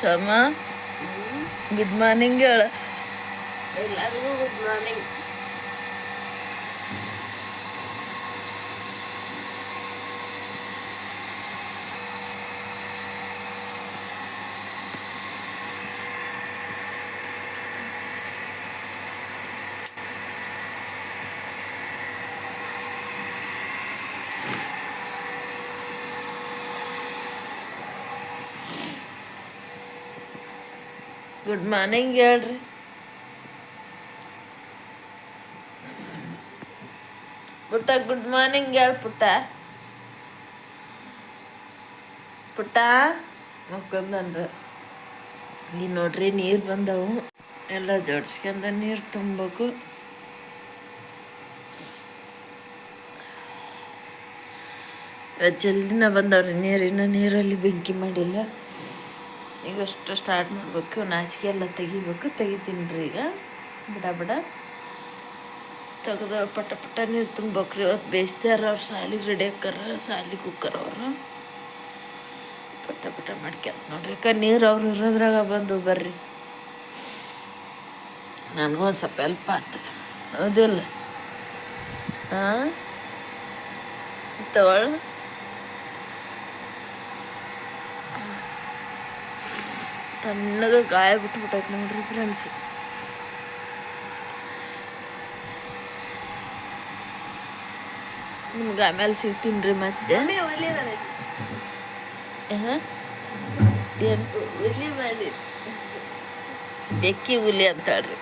ಸಮ. Good morning ಹೇಳ ಎಲ್ಲರಿಗೂ ಗುಡ್ ಮಾರ್ನಿಂಗ್ ಗುಡ್ ಮಾರ್ನಿಂಗ್ ಹೇಳ್ರಿ ಪುಟ್ಟ ಗುಡ್ ಮಾರ್ನಿಂಗ್ ಹೇಳ್ ಪುಟ್ಟ. ಪುಟ್ಟ ಮಕ್ಕೊಂದನ್ರ ಈ ನೋಡ್ರಿ, ನೀರು ಬಂದವು. ಎಲ್ಲ ಜೋಡಿಸ್ಕೊಂಡ ನೀರು ತುಂಬಬೇಕು ಜಲ್ದಿನ ಬಂದವ್ರಿ ನೀರಿನ ನೀರಲ್ಲಿ ಬೆಂಕಿ ಮಾಡಿಲ್ಲ. ಈಗ ಅಷ್ಟು ಸ್ಟಾರ್ಟ್ ಮಾಡಬೇಕು. ನಾಚಿಕೆ ಎಲ್ಲ ತೆಗಿಬೇಕು. ತೆಗಿತೀನಿ ರೀ ಈಗ. ಬಿಡ ಬಿಡ. ತೆಗೆದು ಪಟ ಪಟ ನೀರು ತುಂಬ ರೀ ಅವತ್ತು ಬೇಯಿಸ್ತಾರ ಅವ್ರು ಸಾಲಿಗೆ ರೆಡಿ ಹಾಕಾರ ಸಾಲಿಗೆ ಕುಕ್ಕರ್ ಅವರು. ಪಟ ಪಟ ಮಾಡ್ಕ್ಯಂತ ನೋಡ್ರಿ. ಅಕ್ಕ, ನೀರು ಅವ್ರು ಇರೋದ್ರಾಗ ಬಂದು ಬರ್ರಿ. ನನಗೂ ಒಂದು ಸ್ವಲ್ಪ ಹೆಲ್ಪ್ ಆತು. ಹೌದಿಲ್ಲ? ಹಾಂ ತಗೊಳ್ಳ ತಣ್ಣಗೆ ಗಾಯ ಬಿಟ್ಬಿಟ್ಟೈತೆ ನೋಡ್ರಿ ಫ್ರೆಂಡ್ಸ್ ನಿಮ್ಗೆ ಆಮೇಲೆ ಸಿಗ್ತೀನಿ ರೀ ಮತ್ತೆ ಏನು ಹುಲಿ ಬಂದಿ ಬೆಕ್ಕಿ ಹುಲಿ ಅಂತ ಹೇಳ್ರಿ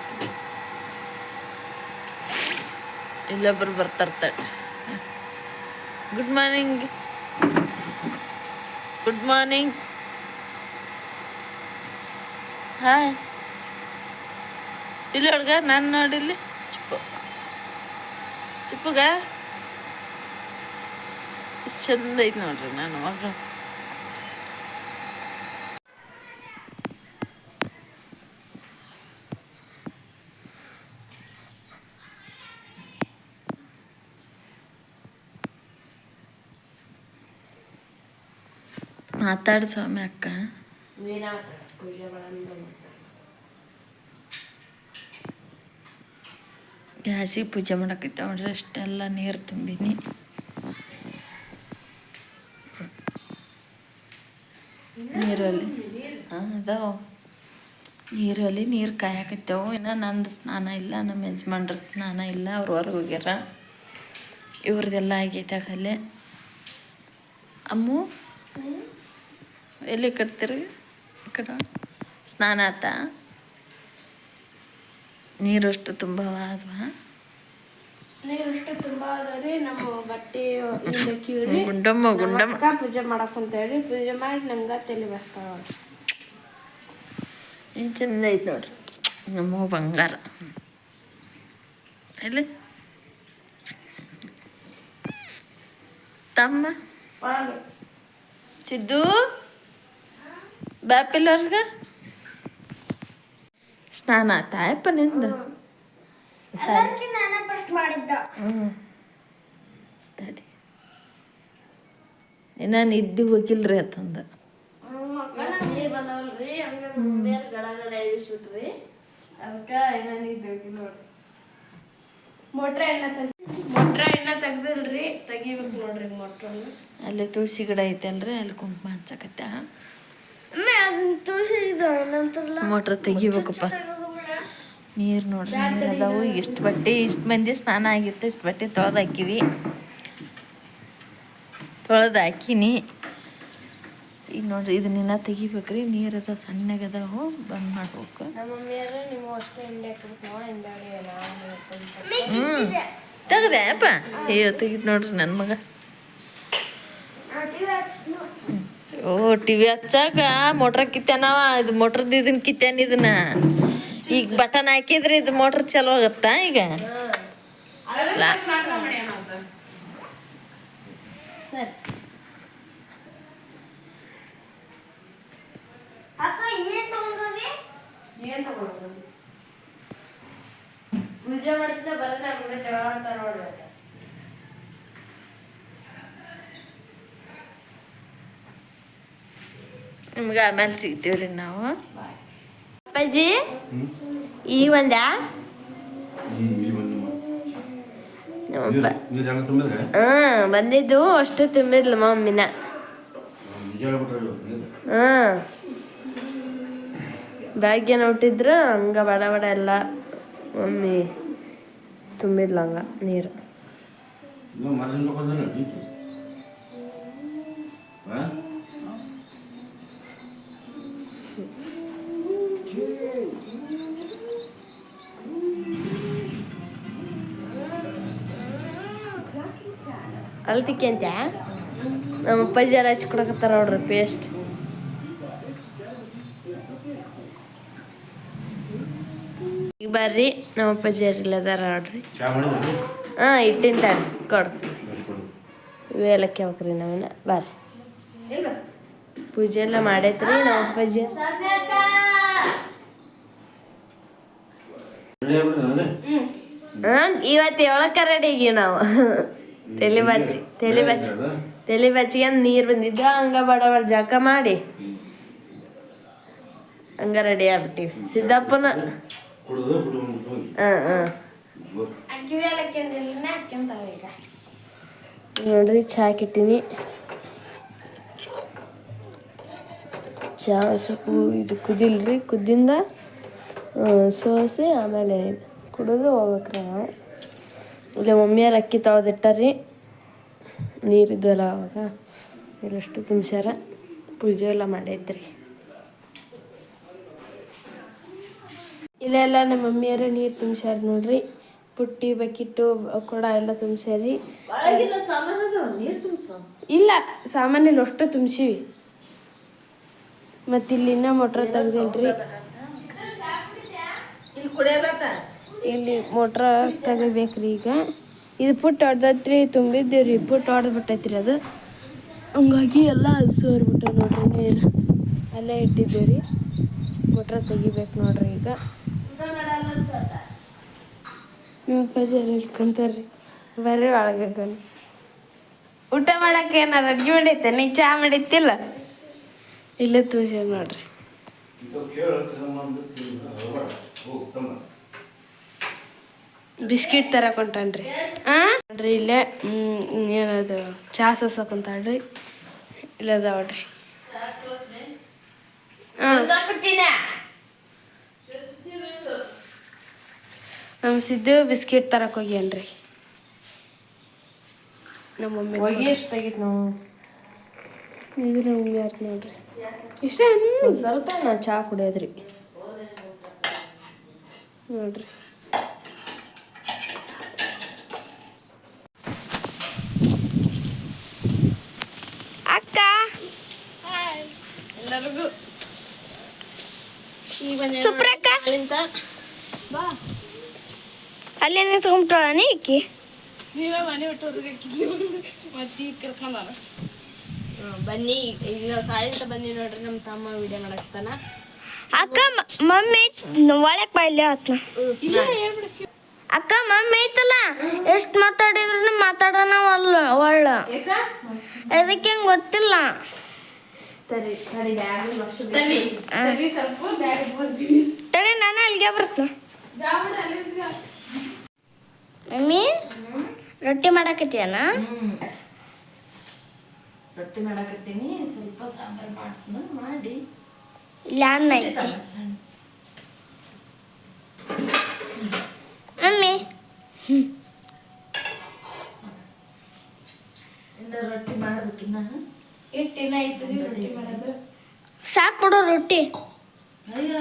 ಇಲ್ಲೊಬ್ರು ಬರ್ತಾರೆ ತಡ್ರಿ good morning good morning hi ಇಲ್ಲಿ ಹುಡ್ಗ ನಾನು ನೋಡಿಲ್ಲಿ ಚಿಪ್ಪು. ಚಿಪ್ಪುಗ? ಚಂದ ಐತೆ ನೋಡ್ರಿ ನನ್ನ ಮಗಳು ಮಾತಾಡು ಸ್ವಾಮಿ ಅಕ್ಕ. ಮೀನಾ ಪೂಜೆ ಮಾಡೋಣ ಗ್ಯಾಸಿಗೆ ಪೂಜೆ ಮಾಡಕೈತೆ ನೋಡ್ರಿ ಅಷ್ಟೆಲ್ಲ ನೀರು ತುಂಬಿನಿ ನೀರಲ್ಲಿ ಹಾಂ ಅದಾವ ನೀರಲ್ಲಿ ನೀರು ಕಾಯಕತ್ತೇವು ಇನ್ನು ನಂದು ಸ್ನಾನ ಇಲ್ಲ ನಮ್ಮ ಯಜಮಾನ್ರ ಸ್ನಾನ ಇಲ್ಲ ಅವ್ರು ಹೊರಗೆ ಹೋಗ್ಯಾರ ಇವ್ರದ್ದೆಲ್ಲ ಆಗೈತೆ ಕಲೆ ಅಮ್ಮು ಎಲ್ಲಿ ಕಟ್ತೀರಿ ಕಡೆ ಸ್ನಾನ ಆತ. ನೀರು ಅಷ್ಟು ತುಂಬ ಆದ್ವಾ ನೀರಷ್ಟು ತುಂಬಾ ಅದಾವ್ರಿ ನಮ್ಮ ಬಟ್ಟೆ ಗುಂಡಮ್ಮ ಗುಂಡಮ್ಮ ಅಕ್ಕ ಪೂಜೆ ಮಾಡಕ್ ಅಂತ ಹೇಳಿ ಪೂಜೆ ಮಾಡಿ ನಂಗ ತಲೆ ಬಸ್ತಾವ ಏನು ಚಂದ ಐತೆ ನೋಡ್ರಿ. ನಮ್ಮ ಬಂಗಾರ. ಎಲ್ಲಿ? ತಮ್ಮ? ಒಳಗೆ. ಬ್ಯಾಪಿಲ್ಲವ್ರಿಗ ಸ್ನಾನ ನಿಂದು? ಫಸ್ಟ್ ಮಾಡಿದ್ದ. ಹ್ಞೂ ತಡಿ. ಇನ್ನ ನಿದ್ದೆ ಹೋಗಿಲ್ರಿ ಅಂತಂದ. ಅಲ್ಲಿ ತುಳಸಿ ಗಿಡ ಐತಲ್ರಿ ಅಲ್ಲಿ ಕುಂಕುಮ ಹಚ್ಚಕತ್ತ ಅಮ್ಮ ಅದನ್ನ ತೋರಿಸಿ ಇದು ಏನಂತಾರಲ್ಲ ಮೋಟ್ರ್ ತೆಗಿಬೇಕಪ್ಪ. ನೀರು ನೋಡ್ರಿ ನೀರು ಅದಾವು. ಇಷ್ಟು ಬಟ್ಟೆ ಇಷ್ಟು ಮಂದಿ ಸ್ನಾನ ಆಗಿತ್ತು. ಇಷ್ಟು ಬಟ್ಟೆ ತೊಳೆದು ಹಾಕಿವಿ ತೊಳೆದು ಹಾಕಿನಿ ಈಗ ನೋಡ್ರಿ ಇದನ್ನೆಲ್ಲ ತೆಗಿಬೇಕ್ರಿ. ನೀರು ಅದ ಸಣ್ಣಗದಾವು ಬಂದ್ ಮಾಡ್ಬೇಕು. ಹ್ಞೂ ತೆಗ್ದೆ ಅಪ್ಪ. ಅಯ್ಯೋ ತೆಗಿದ್ ನೋಡ್ರಿ ನನ್ನ ಮಗ. ಓ ಟಿವಿ ಹಚ್ಚಾಗ ಮೋಟ್ರ್ ಕಿತ್ತಾನವ ಇದು ಮೋಟ್ರದ್ದು ಇದನ್ನ ಕಿತ್ತಾನ ಇದನ್ನ? ಈಗ ಬಟನ್ ಹಾಕಿದ್ರೆ ಇದು ಮೋಟ್ರ್ ಚಲೋ ಆಗತ್ತಾ ಈಗ? ಪೂಜೆ ಮಾಡಿದ್ರೆ ಬರೋಣ ಚಲೋ ಅಂತ ನೋಡ್ಬೇಕು ನಿಮ್ಗೆ ಆಮೇಲೆ ಸಿಗ್ತೀವ್ರಿ ನಾವು. ಅಪ್ಪಾಜಿ ಈ ಒಂದ? ಬಂದಿದ್ದು ಅಷ್ಟು ತುಂಬಿದ್ಲು ಮಮ್ಮಿನ. ಹೇಳ್ಬಿಟ್ರೆ ಏನು ಬೆಳಗ್ಗೆ ನೋಟಿದ್ರು ಹಂಗ ಬಡ ಬಡ ಎಲ್ಲ ಮಮ್ಮಿ ತುಂಬಿದ್ಲು ಹಂಗ ನೀರು. ಹಾಂ? ಅಲ್ತಿಕ್ಕೆ ಅಂತ ನಮ್ಮ ಅಪ್ಪಾಜಿ ಯಾರು ಹಚ್ಚಿ ಕೊಡಕತ್ತಾರ ನೋಡ್ರಿ ಪೇಸ್ಟ್ ಈಗ ಬರ್ರಿ ನಮ್ಮ ಅಪ್ಪಾಜಿ ಯಾರು ಇಲ್ಲದಾರ ನೋಡ್ರಿ. ಹಾ ಇಟ್ಟಿನ ತಾನೆ ಕೊಡು. ಇವೆಲ್ಲಕ್ಕೆ ಹೋಗ್ರಿ ನಾವಿನ ಬರ್ರಿ. ಪೂಜೆ ಎಲ್ಲ ಮಾಡೈತ್ರಿ ನಮ್ಮ ಅಪ್ಪಾಜಿ. ಇವತ್ತು ಏಳಕ್ಕೆ ರೆಡಿ ನಾವು. ತಲೆ ಬಚ್ಚಿ ತಲೆ ಬಚ್ಚಿ ತಲೆ ಬಚ್ಚಿಗೆ ನೀರು ಬಂದಿದ್ದ ಹಂಗ ಬಡ ಬಡ ಜಳಕ ಮಾಡಿ ಹಂಗ ರೆಡಿ ಆಗ್ಬಿಟ್ಟಿವಿ. ಸಿದ್ದಪ್ಪನ ನೋಡ್ರಿ ಚಾ ಇಟ್ಟಿನಿ ಚಾ ಸ್ವಲ್ಪ ಇದು ಕುದಿಲ್ರಿ ಕುದ್ದಿಂದ ಸೋಸಿ ಆಮೇಲೆ ಕುಡಿದು ಹೋಗ್ಬೇಕ್ರಿ ನಾವು. ಇಲ್ಲ ಮಮ್ಮಿಯವ್ರು ಅಕ್ಕಿ ತೊಳೆದಿಟ್ಟಾರ್ರಿ ನೀರಿದ್ದಲ್ಲ ಅವಾಗ ಇಲ್ಲಷ್ಟು ತುಂಬ್ಸ್ಯಾರ. ಪೂಜೆ ಎಲ್ಲ ಮಾಡೈತ್ರಿ. ಇಲ್ಲೆಲ್ಲ ನಮ್ಮ ಮಮ್ಮಿಯರ ನೀರು ತುಂಬ್ಸ್ಯಾರ ನೋಡ್ರಿ. ಪುಟ್ಟಿ, ಬಕಿಟ್ಟು, ಕೊಡ ಎಲ್ಲ ತುಂಬ್ಸ್ಯಾರಿ. ನೀರು ತುಂಬಿಸೋ ಇಲ್ಲ ಸಾಮಾನ್ಯಲ್ಲಿ ಅಷ್ಟು ತುಂಬಿಸಿವಿ. ತಂದಿಲ್ರಿ. ಮೋಟ್ರ್ ತೆಗ್ದಿಲ್ರಿ ಇಲ್ಲಿ ಮೋಟ್ರ್ ತೆಗಿಬೇಕ್ರಿ ಈಗ. ಇದು ಪುಟ್ಟ ಹೊಡ್ದೈತ್ರಿ ತುಂಬಿದ್ದೀವಿ ರೀ ಪುಟ್ಟ ಹೊಡೆದ್ಬಿಟ್ಟೈತ್ರಿ ಅದು. ಹಂಗಾಗಿ ಎಲ್ಲ ಹಸು ನೋಡ್ರಿ, ನೀರು ಅಲ್ಲೇ ಇಟ್ಟಿದ್ದೀವಿ ರೀ ಮೋಟ್ರ ತೆಗಿಬೇಕು ನೋಡ್ರಿ ಈಗ. ನಿಮ್ಮ ಪಜಾರ ಇಟ್ಕೊಂತಾರ್ರಿ ಬರ್ರಿ ಒಳಗೆ ಊಟ ಮಾಡಕ್ಕೆ ಏನಾರು ಅಡ್ಗೆ ಮಾಡೈತೆ ನೀ ಚಹಾ ಮಾಡಿತ್ತಿಲ್ಲ? ಇಲ್ಲೇ ತೋರ್ಸ್ಯಾರ ನೋಡ್ರಿ ಇದು ಕೇಳು ಹೋಗಿ ತಮ್ಮ ಬಿಸ್ಕಿಟ್ ತರ ಕೊಂಟಾನ್ರಿ ಹಾಂ ನೋಡ್ರಿ ಇಲ್ಲೇ ಹ್ಮ್ ಏನದು ಚಾ ಸಸಕೊಂತಾಳ್ರಿ ಇಲ್ಲ ಅದಾವಡ್ರಿ ನಮ್ಮ ಸಿದ್ದು ಬಿಸ್ಕಿಟ್ ತರಕ್ ಹೋಗ್ಯನ್ರಿ. ನಮ್ಮ ಮಮ್ಮಿ ಹೊಗೆ ಎಷ್ಟಾಗಿತ್ತು ನಾವು ಇದು ನಮ್ಮ ಮಮ್ಮಿ ಆಯ್ತು ನೋಡ್ರಿ. ಇಷ್ಟ ಸ್ವಲ್ಪ ನಾವು ಚಹಾ ಕುಡಿಯೋದ್ರಿ. ನೋಡ್ರಿ ಅಕ್ಕ ಎಲ್ಲರಿಗೂ ಸುಪ್ರಕ್ಕ? ಅಲ್ಲೇ ನಿಂತ್ಕೊಂಡ್ಬಿಟ್ಟಾಳ ಈಕಿ ನೀವೇ ಮನೆ ಬಿಟ್ಟು ಮತ್ತೆ ಈಗ ಕರ್ಕೊಂಡ ಬನ್ನಿ. ಈಗ ಸಾಯಂತ ಬನ್ನಿ ನೋಡ್ರಿ ನಮ್ಮ ತಮ್ಮ ವಿಡಿಯೋ ಮಾಡಕ್ತಾನ ಅಕ್ಕ ಮಮ್ಮಿ ಒಳಕ್ ಬಾಯ್ಲಿ ಆತ್ನ. ಅಕ್ಕ ಮಮ್ಮಿ ಐತಲ್ಲ? ಎಷ್ಟು ಮಾತಾಡಿದ್ರು ಮಾತಾಡೋಣ ಒಳ್ಳ ಅದಕ್ಕೆ ಹೆಂಗ್ ಗೊತ್ತಿಲ್ಲ. ತಡಿ ಬ್ಯಾಗ್ ಅಷ್ಟು ತಡಿ. ತಡಿ. ಸ್ವಲ್ಪ ಬ್ಯಾಗ್ ಬರ್ತೀನಿ. ತಡಿ ನಾನು ಅಲ್ಲಿಗೆ ಬರ್ತು. ಮಮ್ಮಿ ರೊಟ್ಟಿ ಮಾಡಕತ್ತೀಯನ? ರೊಟ್ಟಿ ಮಾಡಕತ್ತೀನಿ ಸ್ವಲ್ಪ ಸಾಂಬಾರ್ ಮಾಡ್ತೀನಿ ಮಾಡಿ. ಇಲ್ಲ ಅನ್ನ ಐತಿ. ಮಮ್ಮಿ. ಇನ್ನ ರೊಟ್ಟಿ ಮಾಡ್ಬೇಕಿನ್ನ? ಹಿಟ್ಟಿನ ಐತ್ರಿ ರೊಟ್ಟಿ ಮಾಡೋದು. ಸಾಕು ಬಿಡು ರೊಟ್ಟಿ. ಅಯ್ಯ.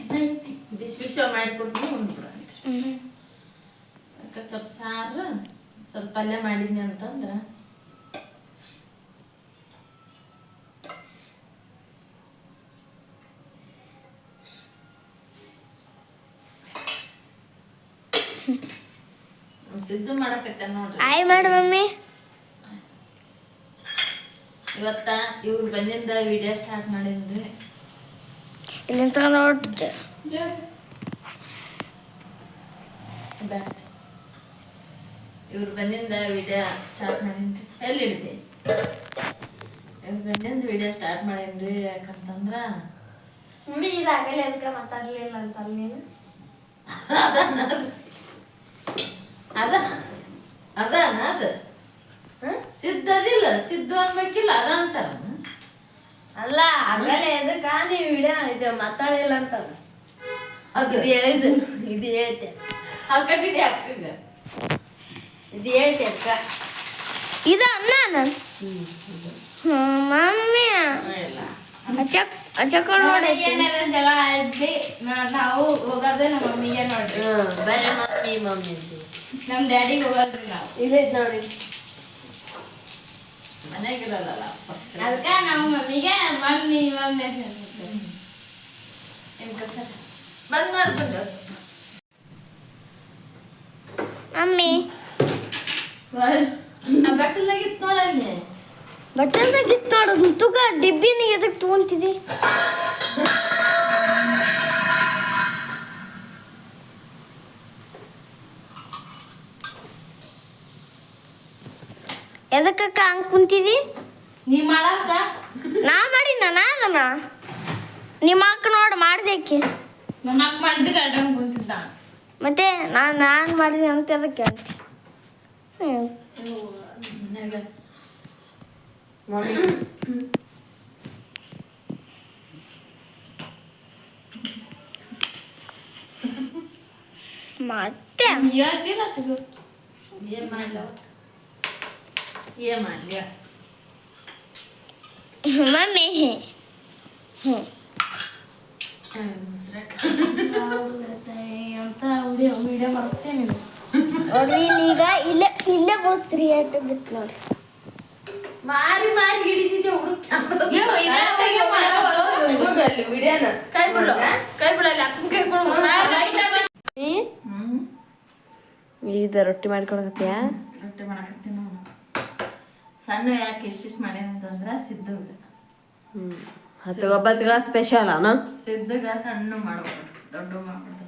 ಐತಿ ಬಿಸಿ ಬಿಸಿ ಮಾಡಿಕೊಡ್ತೀನಿ ಉಂಡ್ಬಿಡ ಅಕ್ಕ ಸ್ವಲ್ಪ ಸಾರು ಸ್ವಲ್ಪ ಪಲ್ಯ ಮಾಡಿದ್ನಿ ಅಂತಂದ್ರೆ ಸಿದ್ದು ಮಾಡಕತ್ತ ನೋಡ್ರಿ. ಆಯ್ ಮಾಡಿ ಮಮ್ಮಿ. ಇವತ್ತ ಇವ್ರು ಬಂದಿಂದ ವಿಡಿಯೋ ಸ್ಟಾರ್ಟ್ ಮಾಡಿದ್ರಿ. ಇಲ್ಲಿ ತಗೊಂಡು ಬ್ಯಾಟ್ ಇವ್ರು ಬಂದಿಂದ ವಿಡಿಯೋ ಸ್ಟಾರ್ಟ್ ಮಾಡಿದ್ರಿ. ಎಲ್ಲಿ ಹಿಡಿದೆ ಬಂದಿಂದ ವಿಡಿಯೋ ಸ್ಟಾರ್ಟ್ ಮಾಡೇನ್ರಿ ಯಾಕಂತಂದ್ರ? ಮಮ್ಮಿ ಇದಾಗಲೇ ಅದಕ್ಕೆ ಮಾತಾಡ್ಲಿಲ್ಲ ಅಂತಲ್ಲ ನೀನು? ಅದ. ಅದ ಅದ. ಸಿದ್ಧದಿಲ್ಲ ಸಿದ್ಧ ಅನ್ಬೇಕಿಲ್ಲ ಅದ ಅಂತಾರ ಅಲ್ಲ ಆಗಲೇ ಎದಕ್ಕ? ನೀವು ವಿಡಿಯೋ ಇದು ಮಾತಾಡಿಲ್ಲ ಅಂತಲ್ಲ. ಅದು ಇದು ಹೇಳಿದ್ದು ಇದು ಹೇಳ್ತೆ ಆ ಕಟ್ಟಿಡಿ ಅಕ್ಕಗ ಇದು ಹೇಳ್ತೆ ಅಕ್ಕ. ಇದು ಅನ್ನ ನಾನು ಮಮ್ಮಿ. ನಾವು ಹೋಗೋದು ನಮ್ಮ ಮಮ್ಮಿಗೆ ನೋಡ್ರಿ ಬರೀ ಮಮ್ಮಿ ಮಮ್ಮಿ ನಮ್ಮ ಡ್ಯಾಡಿಗೆ ಹೋಗೋದ್ರಿ ನಾವು ಇಲ್ಲ ನೋಡಿ. ಮನೆಗಿರಲ್ಲ. ಅದಕ್ಕೆ ನಮ್ಮ ಮಮ್ಮಿಗೆ ಮಮ್ಮಿ ಮಮ್ಮಿ. ಬಂದ್ ಮಾಡ್ಕೊಂಡು ಮಮ್ಮಿ. ಬಟ್ಟಲ್ದಾಗಿತ್ತು ನೋಡಲ್ಲಿ ಬಟ್ಟಲ್ದಾಗಿತ್ತು ನೋಡು. ತುಗ ಡಿಬ್ಬಿನಿಗೆ ಎದಕ್ಕೆ ತೊಗೊಂತಿದ್ದಿ ಎದಕ್ಕಕ್ಕ ಹಂಗೆ ಕುಂತಿದಿ? ನೀ ಮಾಡಕ್ಕ? ನಾ ಮಾಡಿ ನಾನು ಅದನ್ನ ನಿಮ್ಮ ಅಕ್ಕ ನೋಡಿ ಮಾಡ್ದೇಕಿ? ನನ್ನ ಅಕ್ಕ ಮಾಡಿದ್ದು ಗಂಟನ್ ಕುಂತಿದ್ದ. ಮತ್ತೆ ನಾನು ನಾನು ಮಾಡಿದೆ ಅಂತ ಅದಕ್ಕೆ ಅಂತ ಮತ್ತೆ? ಏನ್ ಮಾಡ್ಲ? ಏನ್ ಮಾಡ್ಲಿ लिया। ಅಂತ ವಿಡಿಯೋ ಮಾಡ್ತೇನೆ ನೋಡ್ರಿ ಈಗ ಇಲ್ಲೇ ಇಲ್ಲೇ ಬೀಳ್ತ್ರಿ ಏಟು ಬಿತ್ತು ನೋಡ್ರಿ ಮಾರಿ ಮಾರಿ ಹಿಡಿದಿದ್ದೆ ಹುಡುಕ್ ವಿಡಿಯೋನ ಕೈ ಬಿಡು ಕೈ ಬಿಡಲ್ಲ ಅಕ್ಕನ ಕೊಡು ಇದು ರೊಟ್ಟಿ ಮಾಡ್ಕೊಳಕತ್ತೀಯಾ ಸಣ್ಣ ಯಾಕೆ ಇಷ್ಟಿಷ್ಟು ಮಾಡ್ಯಾನಂತಂದ್ರ ಸಿದ್ಧಗ ಹ್ಞೂ ಹತ್ತು ಒಬ್ಬತ್ತಿಗ ಸ್ಪೆಷಲ್ ಅನ? ಸಿದ್ಧಗ ಸಣ್ಣ ಮಾಡ್ಬೋದು ದೊಡ್ಡ ಮಾಡ್ಬೋದು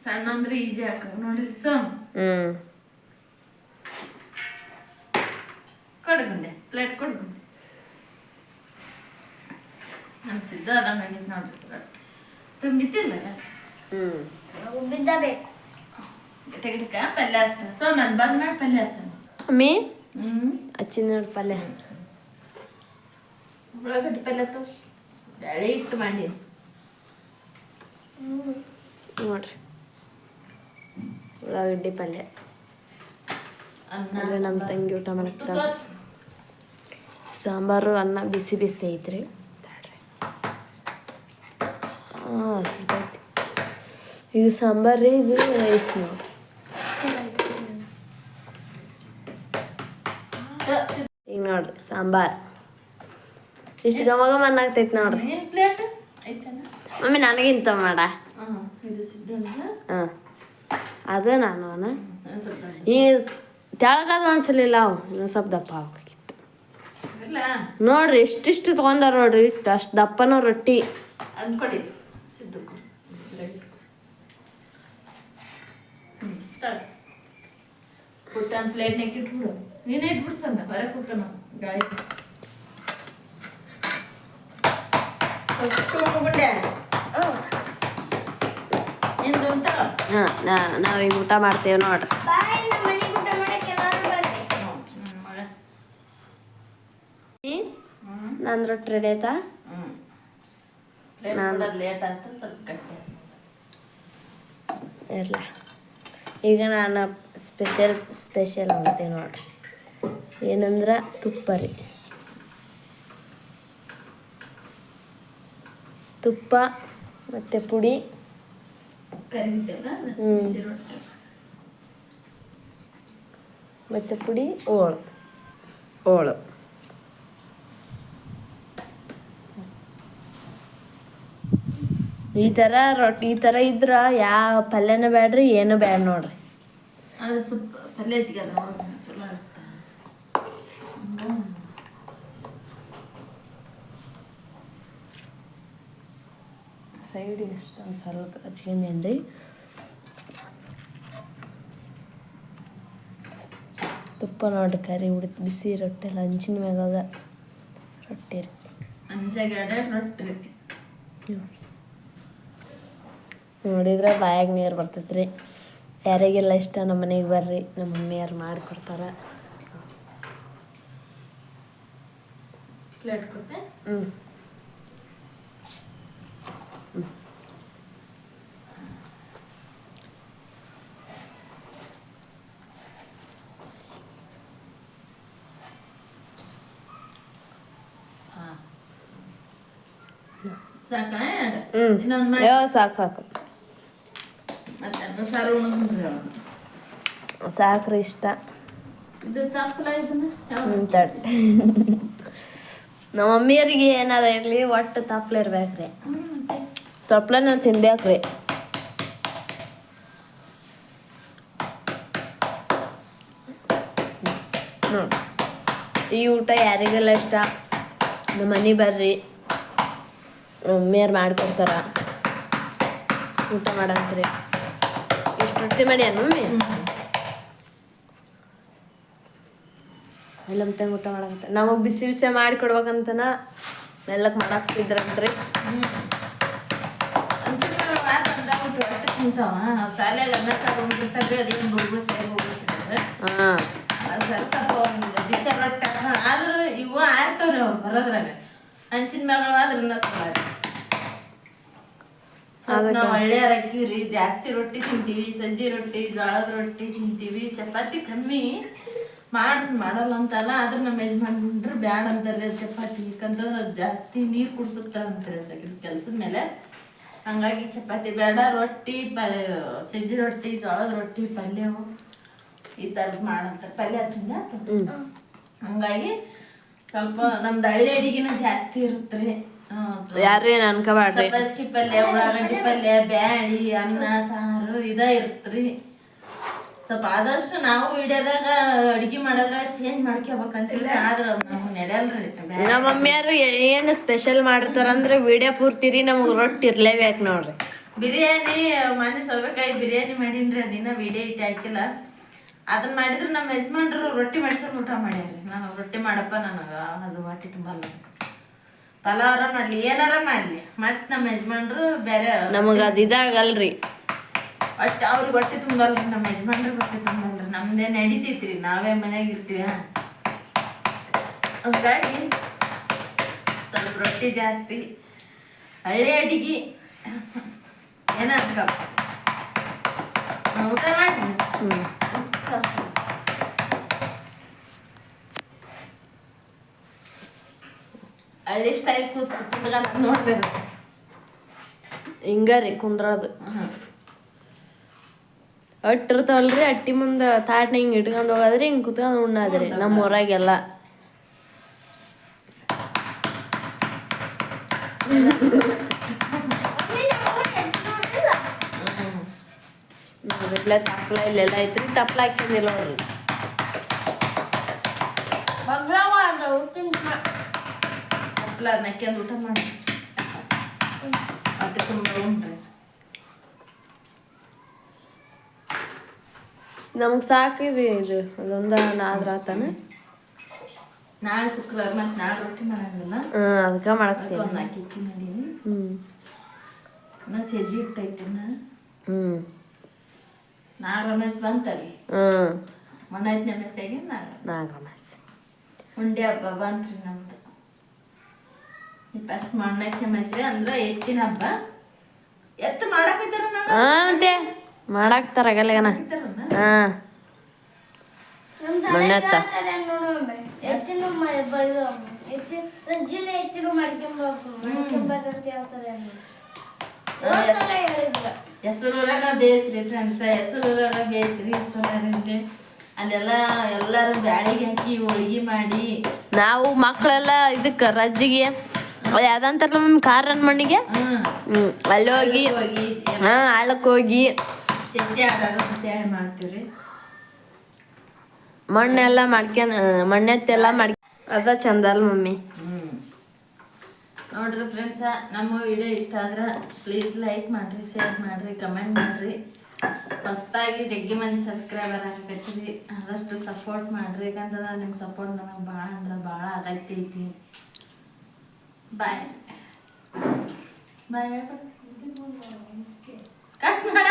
ಸಣ್ಣ ಅಂದ್ರೆ ಈಜಿ ಹಾಕ ನೋಡಿ ಸೋಮ್. ಹ್ಞೂ ಕೊಡ್ಗುಂಡೆ ಪ್ಲೇಟ್ ಕೊಡ್ಗುಂಡೆ ನಮ್ ಸಿದ್ಧ ಅದ ಆಗೈತೆ ನೋಡ್ರಿ ತುಂಬಿತಿಲ್ಲ ಹ್ಞೂ ಬಿದ್ದಬೇಕು. ಗಿಟ ಗಿಟಕ ಪಲ್ಯ ಹಚ್ತಾನೆ. ಪಲ್ಯ ಹಚ್ಚನ ಅಮ್ಮಿ ಹ್ಞೂ ಹಚ್ಚಿನ ನೋಡಿ ಪಲ್ಯ. ಉಳ್ಳಾಗಡ್ಡಿ ಪಲ್ಯ ತೋರ್ಸ್ ಬ್ಯಾಳೆ ಇಟ್ಟು ಮಾಡಿ. ನೋಡ್ರಿ. ಉಳ್ಳಾಗಡ್ಡಿ ಪಲ್ಯ. ಅಂದ್ರೆ ನಮ್ಮ ತಂಗಿ ಊಟ ಮಾಡಕ್ತಾಳ ತೋರ್ಸ್. ಸಾಂಬಾರು ಅನ್ನ ಬಿಸಿ ಬಿಸಿ ಐತ್ರಿ. ಹಾಂ ಇದು ಸಾಂಬಾರು ರೀ ಇದು ರೈಸ್ ನೋಡ್ರಿ. ಈಗ ನೋಡ್ರಿ ಸಾಂಬಾರ್. ಇಷ್ಟು ಘಮ ಘಮ ಅನ್ನಾಗ್ತೈತಿ ನೋಡ್ರಿ. ಮಮ್ಮಿ ನನಗಿಂತ ಮಾಡ. ಹಾಂ ಅದೇ ನಾನು ಈ ತೆಳಗಾದ ಅನ್ಸಲಿಲ್ಲ ಅವು. ಸ್ವಲ್ಪ ದಪ್ಪ ಆಗ್ಬೇಕಿತ್ತು. ಇಲ್ಲ ನೋಡ್ರಿ ಎಷ್ಟಿಷ್ಟು ತೊಗೊಂಡಾರ ನೋಡ್ರಿ ಇಷ್ಟು ಅಷ್ಟು ದಪ್ಪನ ರೊಟ್ಟಿ. ಅಂದ್ಕೊಡಿ ಪ್ಲೇಟ್ ನೆಕ್ಕಿಟ್ಬಿಡು ಪ್ಲೇಟ್ನಾಗ ಇಟ್ಬಿಡು. ನೀನೇ ಇಟ್ಬಿಡು ಸ್ವಾಮಿ ಕುಟ್ಟ ಗಾಳಿ. ಅಷ್ಟು ಮುಗುಂಡೆ ನಿಂದು ಅಂತ ನಾವೀಗ ಊಟ ಮಾಡ್ತೇವೆ ನೋಡ್ರಿ. ನನ್ನ ರೊಟ್ಟಿ ರೆಡಿ ಆಯ್ತಾ? ಕೊಡೋದು ಲೇಟ್ ಆಯ್ತು ಸ್ವಲ್ಪ ಗಟ್ಟಿ ಇರಲ್ಲ ಈಗ ನಾನು ಸ್ಪೆಷಲ್ ಸ್ಪೆಷಲ್ ಮಾಡ್ತೀನಿ ನೋಡ್ರಿ. ಏನಂದ್ರೆ ತುಪ್ಪ ರೀ ತುಪ್ಪ ಮತ್ತು ಪುಡಿ. ಮತ್ತೆ ಪುಡಿ ಓಳು. ಓಳು. ಈ ಥರ ರೊಟ್ಟಿ ಈ ಥರ ಇದ್ರೆ ಯಾವ ಪಲ್ಯನ ಬೇಡ್ರಿ ಏನು ಬೇಡ ನೋಡ್ರಿ. ಪಲ್ಯ ಹಚ್ಚಿಗೆ ಚಲೋ ಆಗುತ್ತೆ ಸೈಡಿಗೆ ಅಷ್ಟೊಂದು ಸ್ವಲ್ಪ ಹಚ್ಕೊಂಡೇನ್ರಿ ತುಪ್ಪ ನೋಡ್ರಿ ಕರಿ ಉಡಿ ಬಿಸಿ ರೊಟ್ಟಿ ಎಲ್ಲ ಹಂಚಿನ ಮ್ಯಾಗದ ರೊಟ್ಟಿ ರೀ. ರೊಟ್ಟಿ ನೋಡಿದ್ರೆ ಬಾಯಾಗ ನೀರು ಬರ್ತೈತೆ ರೀ ಯಾರಿಗೆಲ್ಲ ಇಷ್ಟ ನಮ್ಮ ಮನೆಗೆ ಬರ್ರಿ ನಮ್ಮ ಮಮ್ಮಿಯಾರು ಮಾಡಿಕೊಡ್ತಾರ ಪ್ಲೇಟ್ ಹ್ಞೂ ಸಾಕಾ ಇನ್ನೊಂದು ಮಾಡಿ. ಸಾಕು ಸಾಕು. ಮತ್ತೆ ಸಾರು ಸಾಕ್ರಿ ಇಷ್ಟ. ಇದು ಇದನ್ನ? ನಮ್ಮ ಮಮ್ಮಿಯರಿಗೆ ಏನಾರ ಇರಲಿ ಒಟ್ಟು ತಪ್ಲೆ ಇರ್ಬೇಕ್ರಿ. ತಪ್ಲನ ತಿನ್ಬೇಕ್ರಿ. ಈ ಊಟ ಯಾರಿಗೆಲ್ಲ ಇಷ್ಟ? ನಮ್ಮ ಮನೆ ಬರ್ರಿ. ಮಮ್ಮಿಯವ್ರು ಮಾಡ್ಕೊಡ್ತಾರ ಊಟ ಮಾಡಂತ್ರಿ. ಇಷ್ಟು ರೊಟ್ಟಿ ಮಾಡ್ಯಾನ ಮಮ್ಮಿ ಎಲ್ಲ ಮತ್ತೆ ಊಟ ಮಾಡಕತ್ತ ನಮಗೆ ಬಿಸಿ ಬಿಸಿ ಮಾಡಿ ಕೊಡ್ಬೇಕಂತನ ಮೆಲ್ಲಕ್ಕೆ ಮಾಡಾಕ್ತಿದ್ರಂತ್ರಿ ಹಾಂ. ಬಿಸಿ ಆದ್ರೂ ಇವು ಆಯ್ತವ್ರಿ ಅವ್ರು ಬರೋದ್ರಾಗ. ಹಂಚಿನ ಮಗಳು ಆದ್ರೆ ಇನ್ನ ತಗೊಳ್ಳಿ ಸ್ವಲ್ಪ ನಾವು ಒಳ್ಳೆಯವ್ರು ಹಾಕಿವ್ರಿ ಜಾಸ್ತಿ ರೊಟ್ಟಿ ತಿಂತೀವಿ ಸಜ್ಜಿ ರೊಟ್ಟಿ ಜೋಳದ ರೊಟ್ಟಿ ತಿಂತೀವಿ ಚಪಾತಿ ಕಮ್ಮಿ ಮಾಡ್ ಮಾಡಲ್ಲ ಅಂತಲ್ಲ ಆದ್ರೆ ನಮ್ಮ ಯಜಮಾನ್ರು ಬ್ಯಾಡ ಅಂತಾರೆ ಚಪಾತಿ ಯಾಕಂದ್ರೆ ಅದು ಜಾಸ್ತಿ ನೀರು ಕುಡ್ಸುತ್ತಾರೆ ಅಂತಾರೆ ಕೆಲಸದ ಮೇಲೆ ಹಂಗಾಗಿ ಚಪಾತಿ ಬೇಡ ರೊಟ್ಟಿ ಪ ಸಜ್ಜಿ ರೊಟ್ಟಿ ಜೋಳದ ರೊಟ್ಟಿ ಪಲ್ಯವು ಈ ಥರದ್ದು ಮಾಡಂತಾರೆ ಪಲ್ಯ ಹಚ್ಚಿದ್ನ ಹಂಗಾಗಿ ಸ್ವಲ್ಪ ನಮ್ದು ಹಳ್ಳಿ ಅಡಿಗೆನ ಜಾಸ್ತಿ ಇರುತ್ತೆ ರೀ ಯಾರು ಏನು ಅನ್ಕೋಬೇಡ್ರಿ ಬಸ್ಕಿ ಪಲ್ಯ ಉಳ್ಳಾಗಡ್ಡಿ ಪಲ್ಯ ಬ್ಯಾಳಿ ಅನ್ನ ಸಾರು ಇದ ಇರ್ತ್ರಿ. ಸ್ವಲ್ಪ ಆದಷ್ಟು ನಾವು ವಿಡಿಯೋದಾಗ ಅಡಿಗೆ ಮಾಡೋದ್ರಾಗ ಚೇಂಜ್ ಮಾಡ್ಕೋಬೇಕಂತಿಲ್ಲ ಆದ್ರ ನಮ್ಗೆ ನಡೆಯಲ್ರಿ ನಮ್ಮ ಮಮ್ಮಿಯರು ಏನು ಸ್ಪೆಷಲ್ ಮಾಡಿರ್ತಾರಂದ್ರೆ ವಿಡಿಯೋ ಪೂರ್ತಿ ರೀ ನಮಗೆ ರೊಟ್ಟಿ ಇರ್ಲೇಬೇಕು ನೋಡ್ರಿ. ಬಿರಿಯಾನಿ ಮನೆ ಸೌರೆಕಾಯಿ ಬಿರಿಯಾನಿ ಮಾಡೀನ್ರಿ ದಿನ ವಿಡಿಯೋ ಐತೆ ಹಾಕಿಲ್ಲ. ಅದನ್ನ ಮಾಡಿದ್ರೆ ನಮ್ಮ ಯಜಮಾನ್ರು ರೊಟ್ಟಿ ಮಾಡಿಸ್ಕೊಂಡು ಊಟ ಮಾಡ್ಯಾರಿ ನಾನು ರೊಟ್ಟಿ ಮಾಡಪ್ಪ ನನಗೆ. ಅದು ಹೊಟ್ಟೆ ತುಂಬಲ್ಲ ಪಲಾವರ ಮಾಡ್ಲಿ ಏನಾರ ಮಾಡ್ಲಿ. ಮತ್ತೆ ನಮ್ಮ ಯಜಮಾನ್ರು ಬೇರೆ ನಮಗೆ ಅದು ಇದಾಗಲ್ರಿ. ಒಟ್ಟು ಅವ್ರಿಗೆ ಹೊಟ್ಟೆ ತುಂಬಲ್ರಿ ನಮ್ಮ ಯಜಮಾನ್ರಿಗೆ ಹೊಟ್ಟೆ ತುಂಬಲ್ರಿ ನಮ್ದೇ ನಡಿತೈತ್ರಿ ನಾವೇ ಮನೆಯಾಗ ಇರ್ತೀವಿ ಹಂಗಾಗಿ ಸ್ವಲ್ಪ ರೊಟ್ಟಿ ಜಾಸ್ತಿ ಹಳ್ಳಿ ಅಡಿಗೆ. ಏನ ಊಟ ಮಾಡಿ ಹ್ಞೂ ಹಳ್ಳಿ ಸ್ಟೈಲ್ ಕೂತ್ ಕುತ್ಕೊಂಡ್ ನೋಡ್ಬೇಕು. ಹಿಂಗ ರೀ ಕುಂದ್ರದು. ಹ್ಮ್. ಅಟ್ಟಿರ್ತಾವಲ್ರಿ ಅಟ್ಟಿ ಮುಂದೆ ತಾಟ್ನ ಹಿಂಗೆ ಇಟ್ಕೊಂಡು ಹೋಗಾದ್ರಿ ಹಿಂಗೆ ಕುತ್ಕೊಂಡು ಉಣ್ಣಾದ್ರಿ ನಮ್ಮ ಊರಾಗೆಲ್ಲ. ಇಲ್ಲೇ ತಪ್ಲ ಇಲ್ಲೆಲ್ಲ ಐತ್ರಿ ತಪ್ಲ ಹಾಕ್ಯಂದಿಲ್ಲ ನೋಡ್ರಿ ಹಪ್ಳ ನಕ್ಕೊಂಡು ಊಟ ಮಾಡಿ. ತುಂಬ ಉಂಟ್ರಿ ನಮಗೆ ಸಾಕಿದೆ ಇದು ಅದೊಂದ ನಾದ್ರ ಆತನ. ನಾಳೆ ಶುಕ್ರವಾರ ಮತ್ತೆ ನಾಳೆ ರೊಟ್ಟಿ ಮಾಡಂಗಿಲ್ಲ. ಹ್ಞೂ ಅದಕ್ಕೆ ಮಾಡಕ್ತೀನಿ ಒಂದು ನಾಲ್ಕು ಹೆಚ್ಚಿ ಮಾಡೀನಿ ಹ್ಞೂ ನಾ ಚಜ್ಜಿ ಇಟ್ಟೈತಿ ಹ್ಞೂ ನಾ ರಮೇಶ್ ಬಂತಲ್ಲಿ? ಹ್ಞೂ ಮೊನ್ನೆತ್ನೇ ಮೆಸ್ಸಾಗಿ ನಾ ರಮೇಶ್. ಉಂಡೆ ಹಬ್ಬ ಬಂತ್ರಿ ನಮ್ದು. ಫಸ್ಟ್ ಮೊನ್ನೆತ್ನೇ ಮೆಸ್ರಿ ಅಂದ್ರೆ ಎತ್ತಿನ ಹಬ್ಬ. ಎತ್ತು ಮಾಡಕತ್ತಾರ ಹಾಂ ಮತ್ತೆ ಮಾಡಾಕ್ತಾರ ಗಲ್ಲಗನ ಹಾ. ಮಣ್ಣೆತ್ತ ಎತ್ತಿನ ಜಿಲ್ಲೆ ಎತ್ತಿನ ಮಾಡ್ಕೊಂಬರ್ಬೇಕು ಮಾಡ್ಕೊಂಬರ್ರಂತ ಹೇಳ್ತಾರೆ ಹೇಳಿದ್ರು ಹೆಸರೂರಾಗ ಬೇಯಿಸ್ರಿ ಫ್ರೆಂಡ್ಸ ಹೆಸರೂರಾಗ ಬೇಯಿಸ್ರಿ ಚೊಲೋರಿ ಅಲ್ಲೆಲ್ಲ ಎಲ್ಲರೂ ಬ್ಯಾಳಿಗೆ ಹಾಕಿ ಹೋಳಿಗೆ ಮಾಡಿ. ನಾವು ಮಕ್ಕಳೆಲ್ಲ ಇದಕ್ಕೆ ರಜ್ಜಿಗೆ ಯಾವ್ದಂತಾರಲ್ಲ ನಮ್ಮ ಕಾರನ್ ಮಣ್ಣಿಗೆ? ಅಲ್ಲಿ ಹೋಗಿ ಹಾ ಆಳಕ್ಕೆ ಹೋಗಿ. ಸಸಿ ಆಡೋದು ಅಂತ ಹೇಳಿ ಮಾಡ್ತೀವ್ರಿ. ಮಣ್ಣೆಲ್ಲ ಮಾಡ್ಕೊಂಡ್ ಮಣ್ಣೆತ್ತೆಲ್ಲ ಮಾಡ್ಕ ಅದ ಚಂದಲ್ ಮಮ್ಮಿ. ನೋಡ್ರಿ ಫ್ರೆಂಡ್ಸ ನಮ್ಮ ವಿಡಿಯೋ ಇಷ್ಟ ಆದ್ರೆ ಪ್ಲೀಸ್ ಲೈಕ್ ಮಾಡ್ರಿ ಶೇರ್ ಮಾಡ್ರಿ ಕಮೆಂಟ್ ಮಾಡ್ರಿ. ಹೊಸ್ದಾಗಿ ಜಗ್ಗಿ ಮಂದಿ ಸಬ್ಸ್ಕ್ರೈಬರ್ ಆಗ್ಬೇಕ್ರಿ. ಆದಷ್ಟು ಸಪೋರ್ಟ್ ಮಾಡ್ರಿ. ಯಾಕಂತಂದ್ರೆ ನಿಮ್ಗೆ ಸಪೋರ್ಟ್ ನನಗೆ ಭಾಳ ಅಂದ್ರೆ ಭಾಳ ಅಗತ್ಯ ಐತಿ ಬಾಯ್ ಬಾಯ್ ಕಟ್ ಮಾಡ.